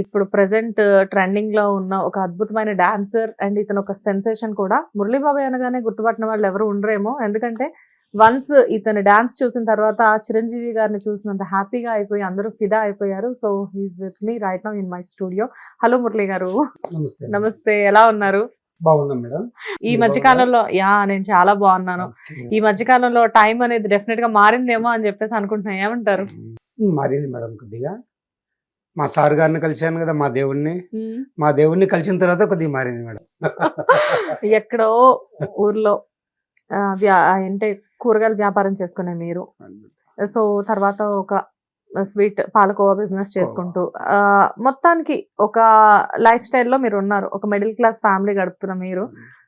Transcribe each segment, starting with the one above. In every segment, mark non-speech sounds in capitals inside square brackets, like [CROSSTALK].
ఇప్పుడు ప్రెసెంట్ ట్రెండింగ్లో ఉన్న ఒక అద్భుతమైన డాన్సర్ అండ్ ఇతను ఒక సెన్సేషన్ కూడా మురళీబాబాయ్ అనగానే గుర్తుపట్టిన వాళ్ళు ఎవరు ఉండరేమో. ఎందుకంటే వన్స్ ఇతను డాన్స్ చూసిన తర్వాత చిరంజీవి గారిని చూసినంత హ్యాపీగా అయిపోయి అందరూ ఫిదా అయిపోయారు. So he's with me right now in my studio hello Murali garu. నమస్తే. ఎలా ఉన్నారు? బాగున్నాం మేడం. ఈ మధ్య కాలంలో యా నేను చాలా బాగున్నాను. ఈ మధ్య కాలంలో టైం అనేది డెఫినెట్గా మారిందేమో అని చెప్పేసి అనుకుంటున్నా. ఏమంటారు? మారింది మేడం కొద్దిగా. మా సార్ గారిని కలిశాను కదా మా దేవుణ్ణి. మా దేవుణ్ణి కలిసిన తర్వాత కొద్దిగా మారింది మేడం. [LAUGHS] ఎక్కడో ఊర్లో అంటే కూరగాయల వ్యాపారం చేసుకునే మీరు. సో తర్వాత ఒక స్వీట్ పాలకోవా బిజినెస్ చేసుకుంటూ మొత్తానికి ఒక లైఫ్ స్టైల్లో మీరు ఉన్నారు. ఒక మిడిల్ క్లాస్ ఫ్యామిలీ గడుపుతున్న మీరు.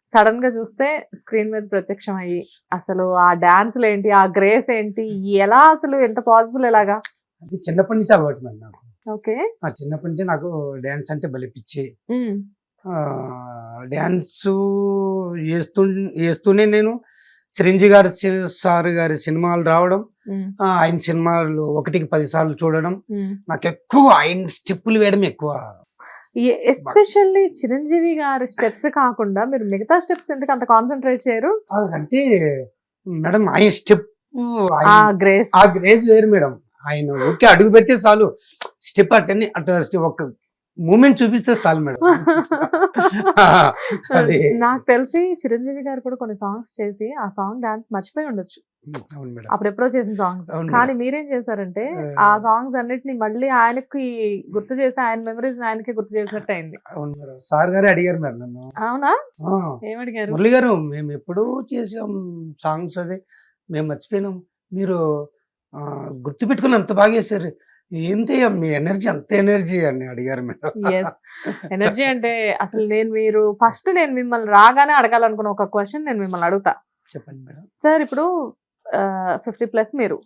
సడన్గా చూస్తే స్క్రీన్ మీద ప్రత్యక్షం అయ్యి అసలు ఆ డాన్స్లు ఏంటి ఆ గ్రేస్ ఏంటి ఎలా అసలు ఎంత పాసిబుల్ ఎలాగా? చిన్నప్పటి నుంచి అలవాటు మేడం నాకు. ఓకే. ఆ చిన్నప్పటి నుంచి నాకు డ్యాన్స్ అంటే బలిపిచ్చి డ్యాన్స్ వేస్తూ వేస్తూనే నేను చిరంజీవి గారి సార్ గారి సినిమాలు రావడం ఆయన సినిమాలు ఒకటికి పది సార్లు చూడడం నాకు ఎక్కువ ఆయన స్టెప్పులు వేయడం ఎక్కువ. ఎస్పెషల్లీ చిరంజీవి గారి స్టెప్స్ కాకుండా మీరు మిగతా స్టెప్స్ ఎందుకు అంత కాన్సన్ట్రేట్ చేయరు? అంటే మేడం ఆయన స్టెప్ ఆ గ్రేస్. ఆ గ్రేజ్ వేరు మేడం. ఆయన ఊరికే అడుగు పెడితే చాలు. స్టెప్ అట్టని అటు ఒక మూమెంట్ చూపిస్తే చాలు మేడం. [LAUGHS] అది. నాకు తెలిసి చిరంజీవి గారు కూడా కొన్ని సాంగ్స్ చేసి ఆ సాంగ్ డాన్స్ మర్చిపోయి ఉండొచ్చు. అప్పుడు ఎప్పుడో చేసిన సాంగ్స్ కానీ మీరేం చేశారంటే ఆ. సాంగ్స్ అన్నిటిని మళ్ళీ ఆయనకి గుర్తు చేసి ఆయన మెమరీస్ ఆయనకి గుర్తు చేసినట్టు అయింది. సార్ గారే అడిగారు మేడం నన్ను. అవునా? ఏమడిగారు మురళి గారు మేము ఎప్పుడూ చేసాం సాంగ్స్ అదే మేము మర్చిపోయినాం. మీరు గుర్తు పెట్టుకుని అంత బాగా చేశారు. ఏంటి మీ ఎనర్జీ అంత ఎనర్జీ అని అడిగారు మేడం. ఎస్ ఎనర్జీ అంటే అసలు నేను మీరు ఫస్ట్ నేను మిమ్మల్ని రాగానే అడగాలనుకున్న ఒక క్వశ్చన్ నేను మిమ్మల్ని అడుగుతా. చెప్పండి మేడం. సార్ ఇప్పుడు ఫిఫ్టీ ప్లస్ మీరు?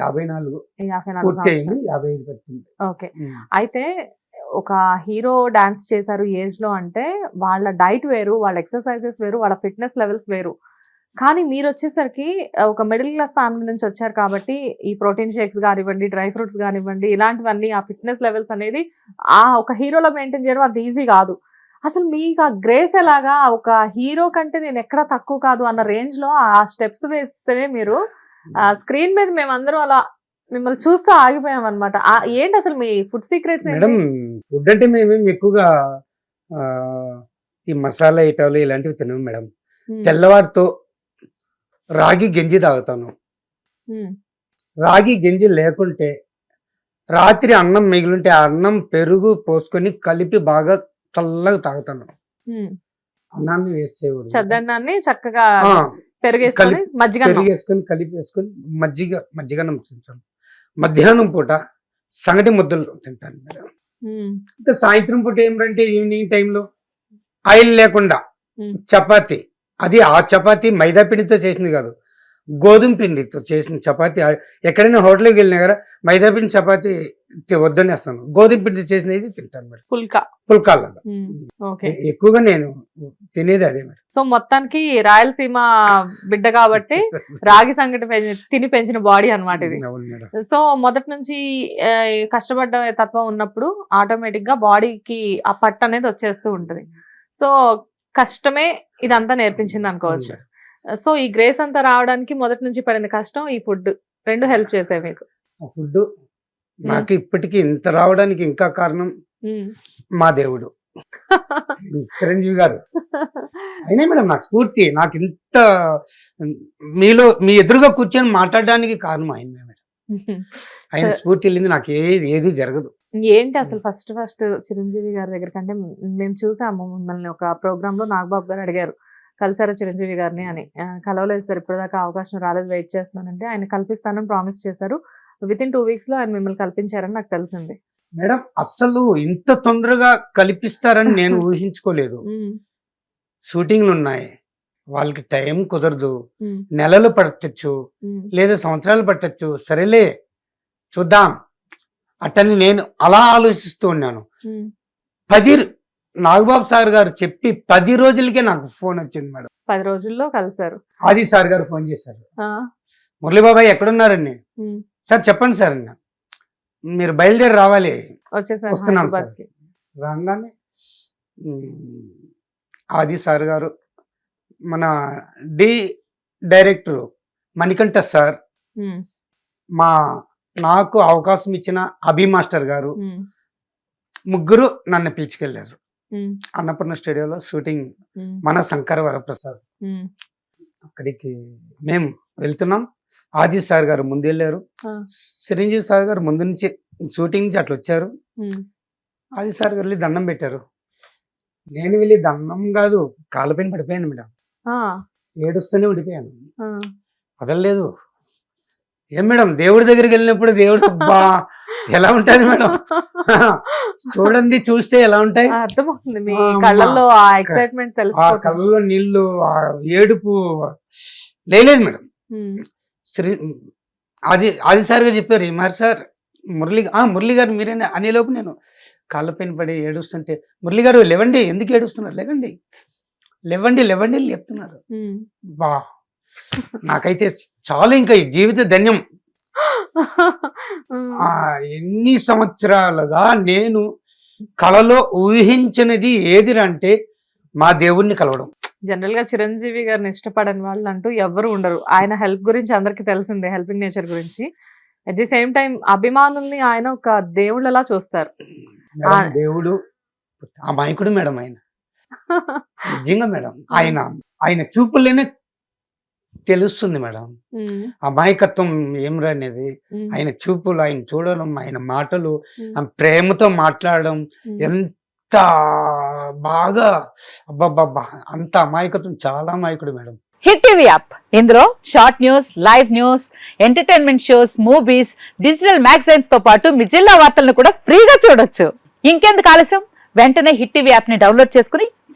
యాభై నాలుగు. యాభై నాలుగు యాభై ఐదు పడుతుంది ఓకే. అయితే ఒక హీరో డాన్స్ చేశారు ఏజ్లో అంటే వాళ్ళ డైట్ వేరు వాళ్ళ ఎక్సర్సైజెస్ వేరు వాళ్ళ ఫిట్నెస్ లెవెల్స్ వేరు. కానీ మీరు వచ్చేసరికి ఒక మిడిల్ క్లాస్ ఫ్యామిలీ నుంచి వచ్చారు కాబట్టి ఈ ప్రోటీన్ షేక్స్ కానివ్వండి డ్రై ఫ్రూట్స్ కానివ్వండి ఇలాంటివన్నీ ఆ ఫిట్నెస్ లెవెల్స్ అనేది ఆ ఒక హీరోలో మెయింటైన్ చేయడం అది ఈజీ కాదు. అసలు మీకు ఆ గ్రేస్ ఎలాగా? ఒక హీరో కంటే నేను ఎక్కడ తక్కువ కాదు అన్న రేంజ్లో ఆ స్టెప్స్ వేస్తేనే మీరు స్క్రీన్ మీద మేమందరం అలా మిమ్మల్ని చూస్తూ ఆగిపోయాం అనమాట ఏంటి అసలు మీ ఫుడ్ సీక్రెట్స్ మేడం ఫుడ్ అంటే మేమేం ఎక్కువగా ఆ, ఈ మసాలా ఐటాలు ఇలాంటివి తినము మేడం. తెల్లవారితో రాగి గంజి తాగుతాను. రాగి గంజి లేకుంటే రాత్రి అన్నం మిగిలింటే ఆ అన్నం పెరుగు పోసుకొని కలిపి బాగా చల్లగా తాగుతాను. అన్నాన్ని వేస్ట్ చేయకూడదు. చద్దన్నాన్ని చక్కగా పెరిగేసుకొని మజ్జిగ కలిపి వేసుకొని మజ్జిగ మజ్జిగన్నం తింటాను. మధ్యాహ్నం పూట సంగటి ముద్దలు తింటాను ఇంకా సాయంత్రం పూట ఏమిటంటే ఈవినింగ్ టైంలో ఆయిల్ లేకుండా. చపాతి అది ఆ చపాతి మైదా పిండితో చేసింది కాదు. గోధుమ పిండితో చేసిన చపాతి. ఎక్కడైనా హోటల్కి వెళ్ళినా కదా మైదా పిండి చపాతి వద్దనేస్తాను. గోధుమ పిండి చేసినది తింటాను మేడం పుల్కా. పుల్కాలాగా ఓకే. ఎక్కువగా నేను తినేది అదే మేడం సో మొత్తానికి రాయలసీమ బిడ్డ కాబట్టి [LAUGHS] రాగి సంగటి తిని పెంచిన బాడీ అన్నమాట ఇది. సో మొదటి నుంచి కష్టపడ్డ తత్వం ఉన్నప్పుడు ఆటోమేటిక్గా బాడీకి ఆ పట్టు అనేది వచ్చేస్తూ ఉంటది. సో కష్టమే ఇదంతా నేర్పించింది అనుకోవచ్చు. సో ఈ గ్రేస్ అంతా రావడానికి మొదటి నుంచి పడిన కష్టం ఈ ఫుడ్ రెండు హెల్ప్ చేసాయి మీకు. ఫుడ్ నాకు ఇప్పటికీ ఇంత రావడానికి ఇంకా కారణం. మా దేవుడు. చిరంజీవి గారు. అయినా మేడం నాకు స్ఫూర్తి నాకు ఇంత మీలో మీ ఎదురుగా కూర్చొని మాట్లాడడానికి కారణం ఆయన మేడం. ఆయన. స్ఫూర్తి వెళ్ళింది నాకు ఏది ఏది జరగదు. ఏంటి అసలు ఫస్ట్ ఫస్ట్ చిరంజీవి గారి దగ్గర కంటే మేము చూసాము మిమ్మల్ని ఒక ప్రోగ్రామ్లో నాగబాబు గారు అడిగారు కలిసారా చిరంజీవి గారిని? అని. కలవలేదు సార్ ఇప్పటిదాకా అవకాశం రాలేదు వెయిట్ చేస్తున్నానంటే ఆయన కల్పిస్తానని ప్రామిస్ చేశారు. విత్ ఇన్ టూ వీక్స్లో ఆయన మిమ్మల్ని కల్పించారని నాకు తెలిసింది. మేడం అస్సలు ఇంత తొందరగా కల్పిస్తారని నేను [LAUGHS] ఊహించుకోలేదు. షూటింగ్లు ఉన్నాయి. వాళ్ళకి టైం కుదరదు. నెలలు పట్టచ్చు. లేదా సంవత్సరాలు పట్టచ్చు. సరేలే చూద్దాం. అట్టని నేను అలా ఆలోచిస్తూ ఉన్నాను. పది నాగబాబు సార్ గారు చెప్పి పది రోజులకే నాకు ఫోన్ వచ్చింది మేడం. పది రోజుల్లో కలిసారు ఆది సార్ గారు ఫోన్ చేశారు. మురళీబాబాయ్ ఎక్కడున్నారండి. సార్ చెప్పండి సార్ అన్న. మీరు బయలుదేరి రావాలి. వచ్చేసారు వస్తున్నాం హైదరాబాద్కి రాగానే ఆది సార్ గారు మన డి డైరెక్టర్ మణికంఠ సార్ మా నాకు అవకాశం ఇచ్చిన అభి మాస్టర్ గారు ముగ్గురు నన్ను పిలుచుకెళ్ళారు. ఉమ్, అన్నపూర్ణ స్టూడియోలో షూటింగ్ మన శంకర వరప్రసాద్. అక్కడికి మేము వెళ్తున్నాం. ఆది సార్ గారు ముందు వెళ్ళారు. చిరంజీవి సార్ గారు ముందు నుంచి షూటింగ్ నుంచి అట్లా వచ్చారు. ఆది సార్ గారు వెళ్ళి దండం పెట్టారు. నేను వెళ్ళి దండం కాదు కాళ్ళపైన పడిపోయాను మేడం. ఏడుస్తూనే ఉండిపోయాను. ఆ. వదలలేదు ఏం మేడం దేవుడి దగ్గరికి వెళ్ళినప్పుడు దేవుడు బా ఎలా ఉంటది మేడం? చూడండి చూస్తే ఎలా ఉంటాయి? అర్థమవుతుంది. మీ అమ్మా. కళ్ళల్లో ఆ ఎక్సైట్మెంట్ ఆ కళ్ళలో నీళ్ళు ఆ ఏడుపు. లేదు మేడం. శ్రీ అది ఆది సార్ గారు చెప్పారు మరి సార్ మురళి ఆ మురళి గారు మీరేనా? అనేలోపు నేను కాళ్ళపైన పడి ఏడుస్తుంటే మురళి గారు లేవండి ఎందుకు ఏడుస్తున్నారు? లేవండి. లేవండి లేవండి చెప్తున్నారు. బా నాకైతే చాలా ఇంకా ఈ జీవిత ధన్యం. ఎన్ని సంవత్సరాలుగా నేను కళలో ఊహించినది ఏదిరంటే మా దేవుణ్ణి కలవడం. జనరల్గా చిరంజీవి గారిని ఇష్టపడని వాళ్ళు అంటూ ఎవరు ఉండరు. ఆయన హెల్ప్ గురించి అందరికి తెలిసిందే హెల్పింగ్ నేచర్ గురించి. అట్ ది సేమ్ టైం అభిమానుల్ని ఆయన ఒక దేవుళ్ళలా చూస్తారు. దేవుడు అమాయకుడు మేడం ఆయన. నిజంగా మేడం. ఆయన ఆయన చూపుల్లోనే తెలుస్తుంది మేడం. అమాయకత్వం ఏం అనేది ఉమ్, ఆయన చూపులు ఆయన చూడడం ఆయన మాటలు ప్రేమతో మాట్లాడడం. ఎంత బాగా అబ్బబ్బబ్బా. అంత అమాయకత్వం చాలా అమాయకుడు మేడం. Hit TV app. ఇందులో short news live news entertainment shows movies digital మ్యాగజైన్స్తో పాటు మీ జిల్లా వార్తలను కూడా ఫ్రీగా చూడొచ్చు. ఇంకెందుకు ఆలస్యం? వెంటనే హిట్ టీవీ యాప్ని డౌన్లోడ్ చేసుకుని